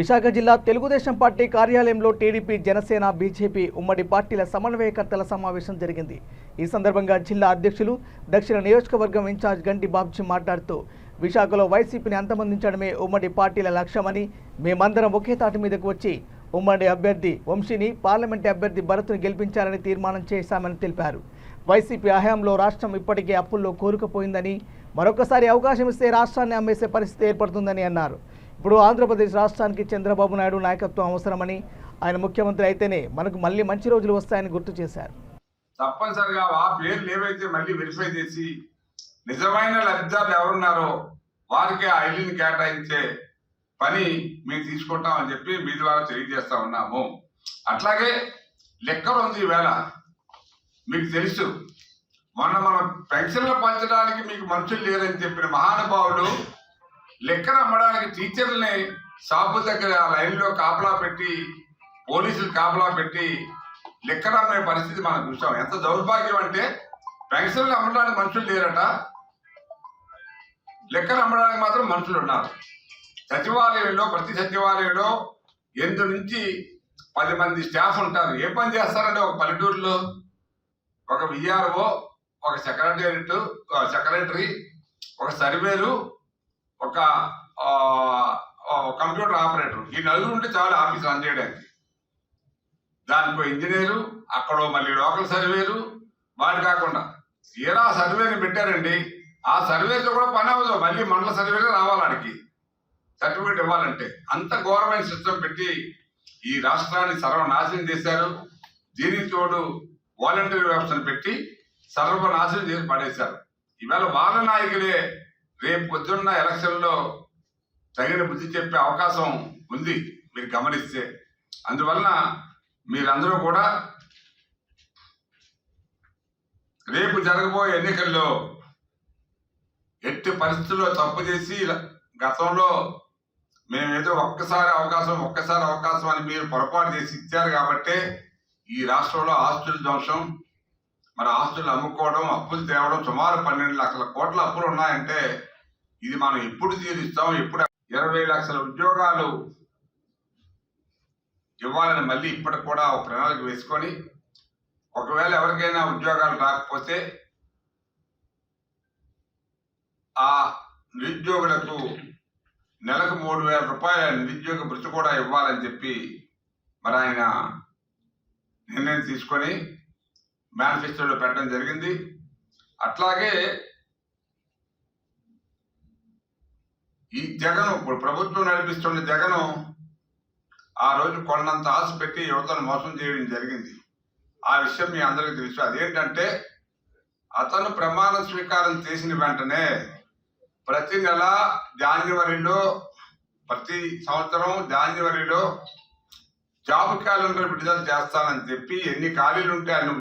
విశాఖ జిల్లా తెలుగుదేశం పార్టీ కార్యాలయంలో TDP Janasena BJP ఉమ్మడి పార్టీల సమన్వయకర్తల సమావేశం జరిగింది. ఈ సందర్భంగా జిల్లా అధ్యక్షులు దక్షిణ నియోజకవర్గం ఇన్ఛార్జ్ గంటి బాబ్జీ మాట్లాడుతూ విశాఖలో వైసీపీని అంతమందించడమే ఉమ్మడి పార్టీల లక్ష్యమని మేమందరం ఒకే తాటి మీదకు వచ్చి ఉమ్మడి అభ్యర్థి వంశీని పార్లమెంట్ అభ్యర్థి భరత్ను గెలిపించాలని తీర్మానం చేశామని తెలిపారు. వైసీపీ హయాంలో రాష్ట్రం ఇప్పటికే అప్పుల్లో కోరుకుపోయిందని మరొకసారి అవకాశం ఇస్తే రాష్ట్రాన్ని అమ్మేసే పరిస్థితి ఏర్పడుతుందని అన్నారు. ఇప్పుడు ఆంధ్రప్రదేశ్ రాష్ట్రానికి చంద్రబాబు నాయుడు నాయకత్వం అవసరమని ఆయన ముఖ్యమంత్రి అయితేనే మనకు మళ్ళీ మంచి రోజులు వస్తాయని గుర్తు చేశారు. తప్పనిసరిగా ఆ పేర్లు ఏవైతే మళ్ళీ వెరిఫై చేసి నిజమైన లబ్ధిదారులు ఎవరున్నారో వారికి ఆ ఇల్లుని కేటాయించే పని మేము తీసుకుంటామని చెప్పి మీ ద్వారా తెలియజేస్తా ఉన్నాము. అట్లాగే లెక్క ఉంది వేళ. మీకు తెలుసు. మొన్న మనం పెన్షన్లు పంచడానికి మీకు మనుషులు లేరని చెప్పిన మహానుభావుడు లెక్కన అమ్మడానికి టీచర్లని షాపు దగ్గర లైన్లో కాపలా పెట్టి పోలీసులు కాపలా పెట్టి లెక్కన అమ్మే పరిస్థితి మనం చూసాం. ఎంత దౌర్భాగ్యం అంటే పెన్షన్లు అమ్మడానికి మనుషులు లేరట. లెక్కలు అమ్మడానికి మాత్రం మనుషులు ఉన్నారు. సచివాలయంలో ప్రతి సచివాలయంలో ఎందు నుంచి పది మంది స్టాఫ్ ఉంటారు. ఏ పని చేస్తారంటే ఒక పల్లెటూరులో ఒక విఆర్ఓ ఒక సెక్రటేరియట్ సెక్రటరీ ఒక సర్వేరు ఒక కంప్యూటర్ ఆపరేటర్ ఈ నలుగురు ఉంటే చాలా ఆఫీస్ రన్ చేయడానికి. దానికో ఇంజనీరు అక్కడో మళ్ళీ లోకల్ సర్వేరు వాడు కాకుండా. తీరా సర్వేని పెట్టారండి. ఆ సర్వేతో కూడా పని అవ్వదు. మళ్ళీ మండల సర్వేలో రావాలి ఆడికి. సర్టిఫికేట్ ఇవ్వాలంటే. అంత ఘోరమైన సిస్టమ్ పెట్టి ఈ రాష్ట్రాన్ని సర్వనాశనం చేశారు. దీనికి తోడు వాలంటీర్ వ్యవస్థను పెట్టి సర్వనాశనం చేసి పడేశారు. ఈవేళ వాళ్ళ నాయకులే రేపు పొద్దున్న ఎలక్షన్లో తగిన బుద్ధి చెప్పే అవకాశం ఉంది మీరు గమనిస్తే. అందువలన మీరందరూ కూడా రేపు జరగబోయే ఎన్నికల్లో ఎట్టి పరిస్థితుల్లో తప్పు చేసి గతంలో మేమేదో ఒక్కసారి అవకాశం ఒక్కసారి అవకాశం అని మీరు పొరపాటు చేసి ఇచ్చారు కాబట్టే ఈ రాష్ట్రంలో ఆస్తుల ధ్వంసం మరి ఆస్తులు అమ్ముకోవడం అప్పులు తేవడం సుమారు పన్నెండు లక్షల కోట్ల అప్పులు ఉన్నాయంటే ఇది మనం ఎప్పుడు తీరుస్తాం ఎప్పుడు ఇరవై లక్షల ఉద్యోగాలు ఇవ్వాలని మళ్ళీ ఇప్పటికి కూడా ఒక ప్రణాళిక వేసుకొని ఒకవేళ ఎవరికైనా ఉద్యోగాలు రాకపోతే ఆ నిరుద్యోగులకు నెలకు మూడు వేల రూపాయల నిరుద్యోగ భృతి కూడా ఇవ్వాలని చెప్పి మరి ఆయన నిర్ణయం తీసుకొని మేనిఫెస్టోలో పెట్టడం జరిగింది. అట్లాగే ఈ జగన్ ఇప్పుడు ప్రభుత్వం నడిపిస్తున్న జగను ఆ రోజు కొన్నంత ఆశ పెట్టి యువతను మోసం చేయడం జరిగింది. ఆ విషయం మీ అందరికీ తెలుసు. అదేంటంటే అతను ప్రమాణ స్వీకారం చేసిన వెంటనే ప్రతి నెల జాన్యువరిలో ప్రతి సంవత్సరం జాన్యువరిలో జాబ్ క్యాలెండర్ విడుదల చేస్తానని చెప్పి ఎన్ని ఖాళీలు ఉంటే అన్ని